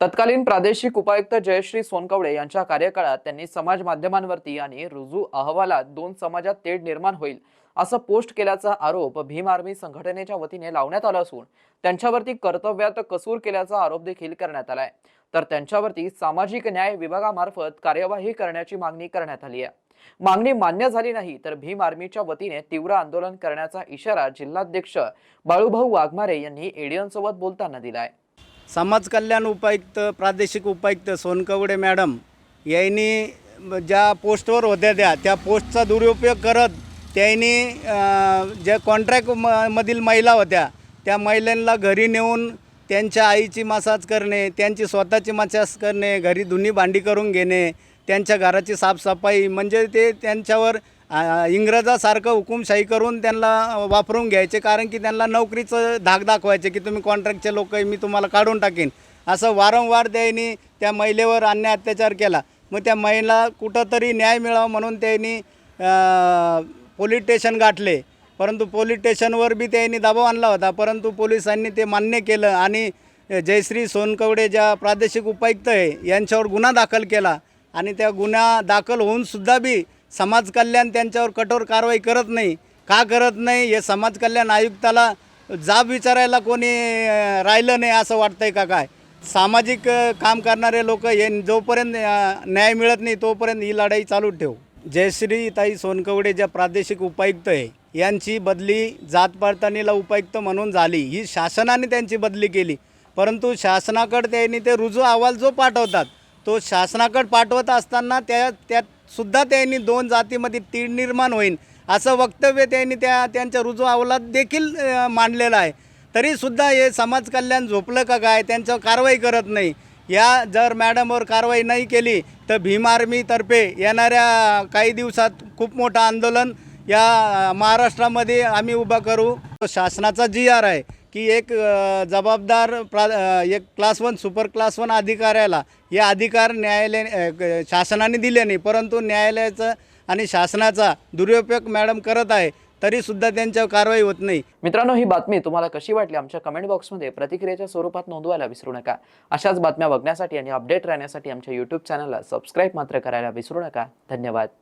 तत्कालीन प्रादेशिक उपायुक्त जयश्री सोनकवडे यांच्या कार्यकाळात त्यांनी समाज माध्यमांवरती आणि रुजू अहवालात दोन समाजात तेढ निर्माण होईल असं पोस्ट केल्याचा आरोप भीम आर्मी संघटनेच्या वतीने लावण्यात आला असून त्यांच्यावरती कर्तव्यात कसूर केल्याचा आरोप देखील करण्यात आलाय. तर त्यांच्यावरती सामाजिक न्याय विभागामार्फत कार्यवाही करण्याची मागणी करण्यात आली आहे. मागणी मान्य झाली नाही तर भीम आर्मीच्या वतीने तीव्र आंदोलन करण्याचा इशारा जिल्हाध्यक्ष बाळूभाऊ वाघमारे यांनी एडियन सोबत बोलताना दिलाय. समाज कल्याण उपायुक्त प्रादेशिक उपायुक्त सोनकवडे मॅडम यांनी ज्या पोस्टवर होत्या त्या त्या पोस्टचा दुरुपयोग करत त्यांनी ज्या कॉन्ट्रॅक्ट म मधील महिला होत्या त्या महिलांना घरी नेऊन त्यांच्या आईची मसाज करणे त्यांची स्वतःची मसाज करणे घरी धुनी भांडी करून घेणे त्यांच्या घराची साफसफाई म्हणजे ते त्यांच्यावर इंग्रजासारखं हुकुमशाही करून त्यांना वापरून घ्यायचे कारण की त्यांना नोकरीचं धाक दाखवायचे की तुम्ही कॉन्ट्रॅक्टचे लोक आहे मी तुम्हाला काढून टाकेन. असं वारंवार त्यांनी त्या महिलेवर अन्याय अत्याचार केला. मग त्या महिला कुठंतरी न्याय मिळावा म्हणून त्यांनी पोलीस स्टेशन गाठले. परंतु पोलीस स्टेशनवर बी त्यांनी दबाव आणला होता. परंतु पोलिसांनी ते मान्य केलं आणि जयश्री सोनकवडे ज्या प्रादेशिक उपायुक्त आहे यांच्यावर गुन्हा दाखल केला. आणि त्या गुन्हा दाखल होऊन सुद्धा बी समाज कल्याण त्यांच्यावर कठोर कारवाई करत नाही. का करत नाही? हे समाज कल्याण आयुक्ताला जाब विचारायला कोणी राहिलं नाही असं वाटतंय का काय? सामाजिक काम करणारे लोक हे जोपर्यंत न्याय मिळत नाही तोपर्यंत ही लढाई चालू ठेवू. जयश्री ताई सोनकवडे ज्या प्रादेशिक उपायुक्त आहे यांची बदली जात पडताळणीला उपायुक्त म्हणून झाली. ही शासनाने त्यांची बदली केली. परंतु शासनाकडे त्यांनी ते रुजू अहवाल जो पाठवतात तो शासनाकडे पाठवत असताना त्या त्यात सुद्धा त्यांनी दोन जातीमध्ये तीड निर्माण होईल असं वक्तव्य त्यांनी त्या त्यांच्या रुजू अहवालात देखील मांडलेलं आहे. तरीसुद्धा हे समाज कल्याण झोपलं का काय? त्यांच्यावर कारवाई करत नाही. या जर मॅडमवर कारवाई नाही केली तर भीम आर्मीतर्फे येणाऱ्या काही दिवसात खूप मोठं आंदोलन या महाराष्ट्रामध्ये आम्ही उभा करू. शासनाचा जी आर आहे की एक जबाबदार प्रा एक class one super class one अधिकाऱ्याला हे अधिकार न्यायालय शासनाने दिले नाही परंतु न्यायालयाचा आणि शासनाचा दुरुपयोग मॅडम करत आहे तरीसुद्धा त्यांच्यावर कारवाई होत नाही. मित्रांनो ही बातमी तुम्हाला कशी वाटली? आमच्या कमेंट बॉक्समध्ये प्रतिक्रियेच्या स्वरूपात नोंदवायला विसरू नका. अशाच बातम्या बघण्यासाठी आणि अपडेट राहण्यासाठी आमच्या यूट्यूब चॅनलला सबस्क्राईब मात्र करायला विसरू नका. धन्यवाद.